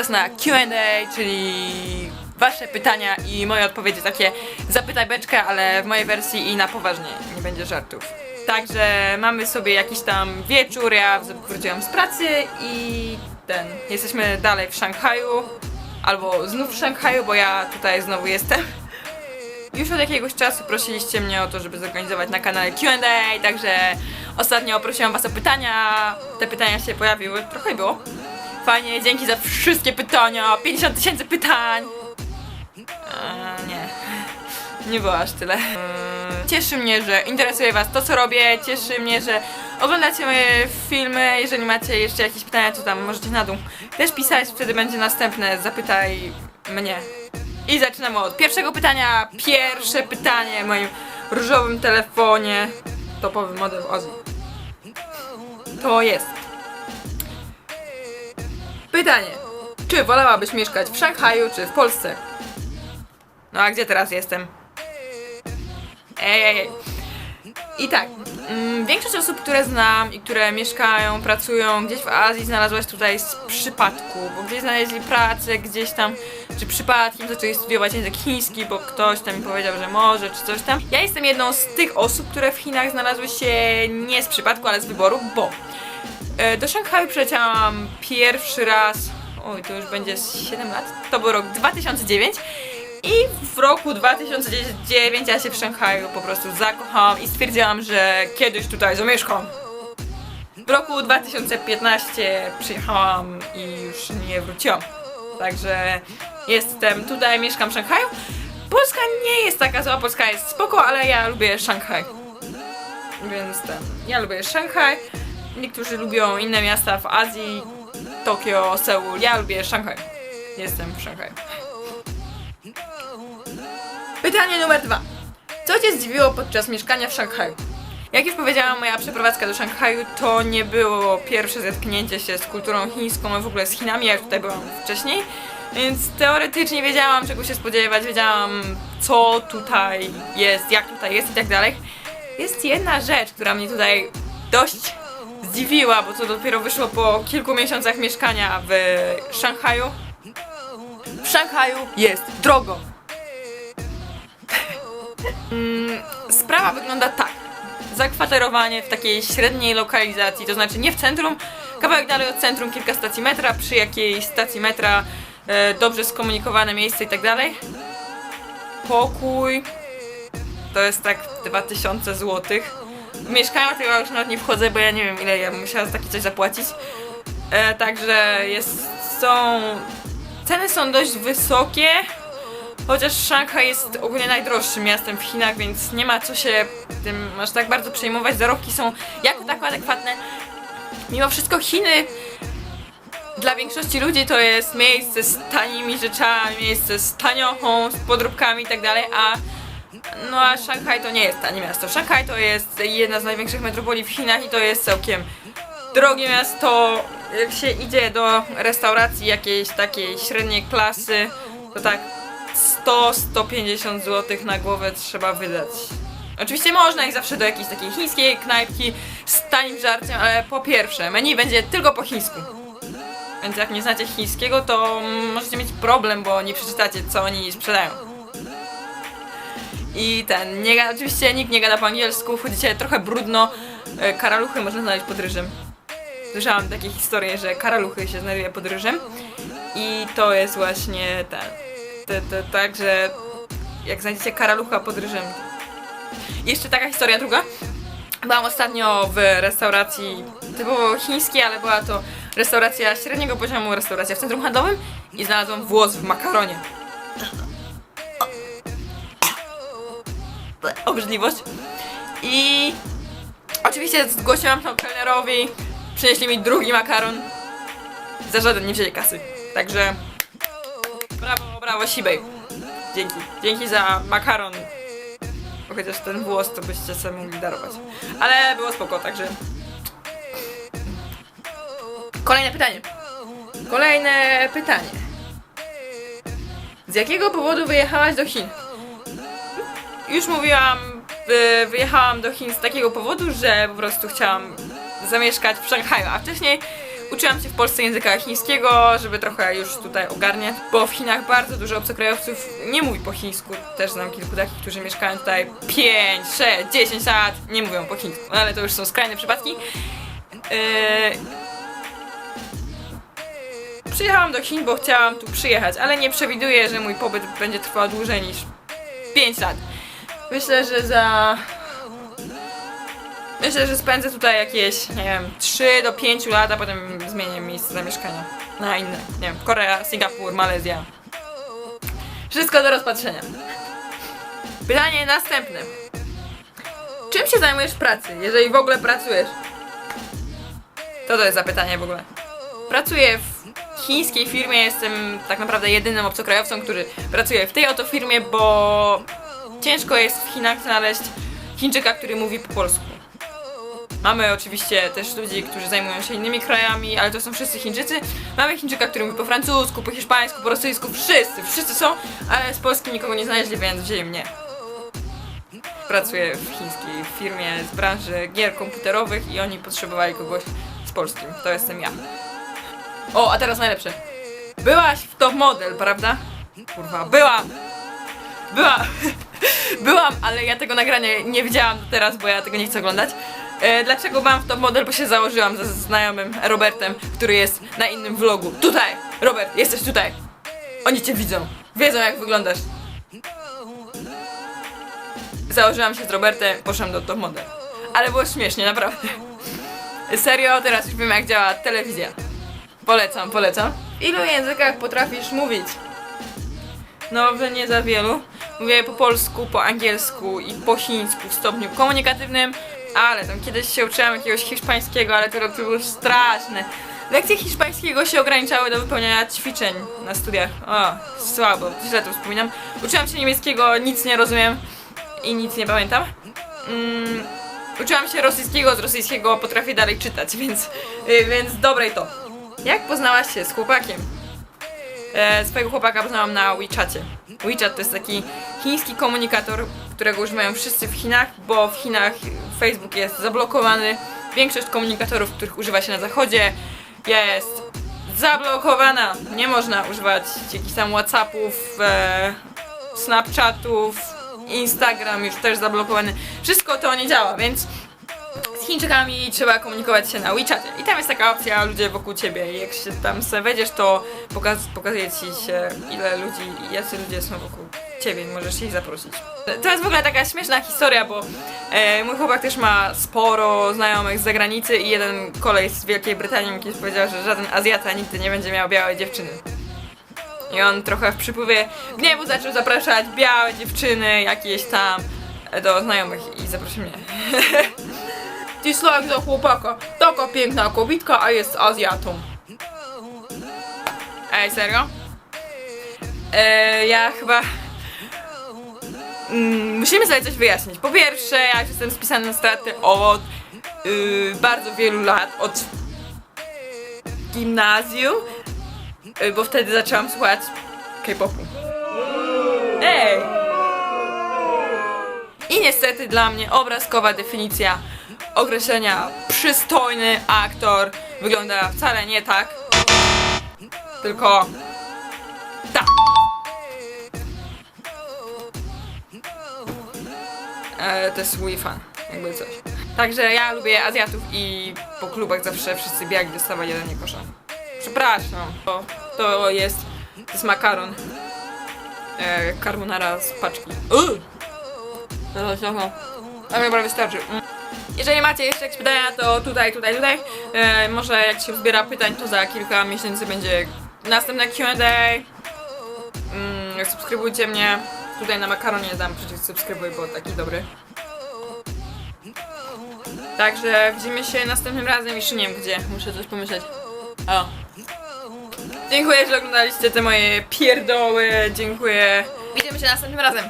czas na Q&A, czyli wasze pytania i moje odpowiedzi, takie zapytaj beczkę, ale w mojej wersji i na poważnie, nie będzie żartów. Także mamy sobie jakiś tam wieczór, ja wróciłam z pracy i ten, jesteśmy dalej w Szanghaju, albo znów w Szanghaju, bo ja tutaj znowu jestem. Już od jakiegoś czasu prosiliście mnie o to, żeby zorganizować na kanale Q&A, także ostatnio prosiłam was o pytania. Te pytania się pojawiły, trochę było. Fajnie, dzięki za wszystkie pytania, 50 tysięcy pytań. Eee, nie, nie było aż tyle. Eee, Cieszy mnie, że interesuje was to, co robię, cieszy mnie, że oglądacie moje filmy. Jeżeli macie jeszcze jakieś pytania, to tam możecie na dół też pisać, wtedy będzie następne Zapytaj mnie. I zaczynamy od pierwszego pytania. Pierwsze pytanie w moim różowym telefonie. Topowy model Ozzy. To jest. Pytanie. Czy wolałabyś mieszkać w Szanghaju czy w Polsce? No a gdzie teraz jestem? Ej, ej, ej. I tak, mm, większość osób, które znam i które mieszkają, pracują gdzieś w Azji, znalazłaś tutaj z przypadku, bo gdzieś znaleźli pracę, gdzieś tam, czy przypadkiem zaczęli studiować język chiński, bo ktoś tam mi powiedział, że może, czy coś tam. Ja jestem jedną z tych osób, które w Chinach znalazły się nie z przypadku, ale z wyboru, bo do Szanghaju przyleciałam pierwszy raz, oj, to już będzie z 7 lat, to był rok 2009 i w roku 2009 ja się w Szanghaju po prostu zakochałam i stwierdziłam, że kiedyś tutaj zamieszkam. W roku 2015 przyjechałam i już nie wróciłam. Także jestem tutaj, mieszkam w Szanghaju. Polska nie jest taka zła, Polska jest spoko, ale ja lubię Szanghaj. Więc ten, ja lubię Szanghaj. Niektórzy lubią inne miasta w Azji, Tokio, Seul. Ja lubię Szanghaj. Jestem w Szanghaju. Pytanie numer dwa. Co Cię zdziwiło podczas mieszkania w Szanghaju? Jak już powiedziałam, moja przeprowadzka do Szanghaju to nie było pierwsze zetknięcie się z kulturą chińską, a w ogóle z Chinami, ja już tutaj byłam wcześniej. Więc teoretycznie wiedziałam, czego się spodziewać, wiedziałam, co tutaj jest, jak tutaj jest i tak dalej. Jest jedna rzecz, która mnie tutaj dość zdziwiła, bo to dopiero wyszło po kilku miesiącach mieszkania w Szanghaju. W Szanghaju jest drogo. Mm, Sprawa wygląda tak. Zakwaterowanie w takiej średniej lokalizacji, to znaczy nie w centrum, kawałek dalej od centrum, kilka stacji metra, przy jakiejś stacji metra, e, dobrze skomunikowane miejsce i tak dalej. Pokój to jest tak 2000 zł. Mieszkania to ja już nawet nie wchodzę, bo ja nie wiem ile ja bym musiała za takie coś zapłacić. E, także jest, są... Ceny są dość wysokie, Chociaż Szanghaj jest ogólnie najdroższym miastem w Chinach, więc nie ma co się tym aż tak bardzo przejmować. Zarobki są jako tako adekwatne. Mimo wszystko Chiny dla większości ludzi to jest miejsce z tanimi rzeczami, miejsce z taniochą, z podróbkami i tak a no a Szanghaj to nie jest tanie miasto. Szanghaj to jest jedna z największych metropolii w Chinach i to jest całkiem drogie miasto. Jak się idzie do restauracji jakiejś takiej średniej klasy, to tak 100-150 zł na głowę trzeba wydać. Oczywiście można iść zawsze do jakiejś takiej chińskiej knajpki z tanim żarciem, ale po pierwsze, menu będzie tylko po chińsku. Więc jak nie znacie chińskiego, to możecie mieć problem, bo nie przeczytacie, co oni sprzedają. I ten, nie, ga- oczywiście nikt nie gada po angielsku, wchodzicie trochę brudno, e, karaluchy można znaleźć pod ryżem. Słyszałam takie historie, że karaluchy się znajduje pod ryżem i to jest właśnie ten, te, te, tak, że jak znajdziecie karalucha pod ryżem. Jeszcze taka historia druga. Byłam ostatnio w restauracji typowo chińskiej, ale była to restauracja średniego poziomu, restauracja w centrum handlowym i znalazłam włos w makaronie. Obrzydliwość. I oczywiście zgłosiłam to kelnerowi, przynieśli mi drugi makaron. Za żaden nie wzięli kasy. Także brawo, brawo Sibej. Dzięki. Dzięki za makaron. Chociaż ten włos to byście sobie mogli darować. Ale było spoko, także... Kolejne pytanie. Kolejne pytanie. Z jakiego powodu wyjechałaś do Chin? Już mówiłam, y, wyjechałam do Chin z takiego powodu, że po prostu chciałam zamieszkać w Szanghaju, a wcześniej Uczyłam się w Polsce języka chińskiego, żeby trochę już tutaj ogarniać, bo w Chinach bardzo dużo obcokrajowców nie mówi po chińsku. Też znam kilku takich, którzy mieszkają tutaj 5, 6, 10 lat, nie mówią po chińsku, no ale to już są skrajne przypadki. Yy... Przyjechałam do Chin, bo chciałam tu przyjechać, ale nie przewiduję, że mój pobyt będzie trwał dłużej niż 5 lat. Myślę, że za Myślę, że spędzę tutaj jakieś, nie wiem, 3 do 5 lat, a potem zmienię miejsce zamieszkania na inne. Nie wiem, Korea, Singapur, Malezja. Wszystko do rozpatrzenia. Pytanie następne. Czym się zajmujesz w pracy, jeżeli w ogóle pracujesz? To to jest zapytanie w ogóle. Pracuję w chińskiej firmie, jestem tak naprawdę jedynym obcokrajowcą, który pracuje w tej oto firmie, bo ciężko jest w Chinach znaleźć Chińczyka, który mówi po polsku. Mamy oczywiście też ludzi, którzy zajmują się innymi krajami, ale to są wszyscy Chińczycy. Mamy Chińczyka, który mówi po francusku, po hiszpańsku, po rosyjsku, wszyscy, wszyscy są, ale z Polski nikogo nie znaleźli, więc wzięli mnie. Pracuję w chińskiej firmie z branży gier komputerowych i oni potrzebowali kogoś z Polski. To jestem ja. O, a teraz najlepsze. Byłaś w top model, prawda? Kurwa, byłam! Byłam! Byłam, ale ja tego nagrania nie widziałam teraz, bo ja tego nie chcę oglądać. E, dlaczego byłam w top model? Bo się założyłam ze znajomym Robertem, który jest na innym vlogu. Tutaj! Robert, jesteś tutaj! Oni cię widzą. Wiedzą jak wyglądasz. Założyłam się z Robertem, poszłam do top model. Ale było śmiesznie, naprawdę. Serio, teraz już wiem jak działa telewizja. Polecam, polecam. W ilu językach potrafisz mówić? No, że nie za wielu. Mówię po polsku, po angielsku i po chińsku w stopniu komunikatywnym, ale tam kiedyś się uczyłam jakiegoś hiszpańskiego, ale to, było straszne. Lekcje hiszpańskiego się ograniczały do wypełniania ćwiczeń na studiach. O, słabo, źle to wspominam. Uczyłam się niemieckiego, nic nie rozumiem i nic nie pamiętam. Mm, uczyłam się rosyjskiego, z rosyjskiego potrafię dalej czytać, więc, y, więc dobre i to. Jak poznałaś się z chłopakiem? E, swojego chłopaka poznałam na WeChacie. WeChat to jest taki chiński komunikator, którego używają wszyscy w Chinach, bo w Chinach Facebook jest zablokowany. Większość komunikatorów, których używa się na zachodzie, jest zablokowana. Nie można używać jakichś tam Whatsappów, e, Snapchatów, Instagram już też zablokowany. Wszystko to nie działa, więc Chińczykami trzeba komunikować się na WeChacie. I tam jest taka opcja ludzie wokół ciebie. Jak się tam sobie wejdziesz, to pokaz pokazuje ci się ile ludzi jacy ludzie są wokół ciebie i możesz ich zaprosić. To jest w ogóle taka śmieszna historia, bo e, mój chłopak też ma sporo znajomych z zagranicy i jeden kolej z Wielkiej Brytanii kiedyś powiedział, że żaden Azjata nigdy nie będzie miał białej dziewczyny. I on trochę w przypływie gniewu zaczął zapraszać białe dziewczyny jakieś tam do znajomych i zaprosił mnie. Dislike za chłopaka. Taka piękna kobitka, a jest Azjatą. Ej, serio? E, ja chyba... Mm, musimy sobie coś wyjaśnić. Po pierwsze, ja jestem spisany na straty od y, bardzo wielu lat, od gimnazjum, y, bo wtedy zaczęłam słuchać K-popu. Ej! I niestety dla mnie obrazkowa definicja określenia przystojny aktor wygląda wcale nie tak, tylko tak. E, to jest mój fan, jakby coś. Także ja lubię Azjatów i po klubach zawsze wszyscy biali dostawali ode mnie kosza. Przepraszam, to, to jest, to jest makaron. E, carbonara z paczki. Uuu! Teraz trochę. Ale chyba wystarczy. Mm. Jeżeli macie jeszcze jakieś pytania, to tutaj, tutaj, tutaj. E, może jak się zbiera pytań, to za kilka miesięcy będzie następne Q&A. Mm, subskrybujcie mnie. Tutaj na makaronie dam przycisk subskrybuj, bo taki dobry. Także widzimy się następnym razem. Jeszcze nie wiem gdzie. Muszę coś pomyśleć. O. Dziękuję, że oglądaliście te moje pierdoły. Dziękuję. Widzimy się następnym razem.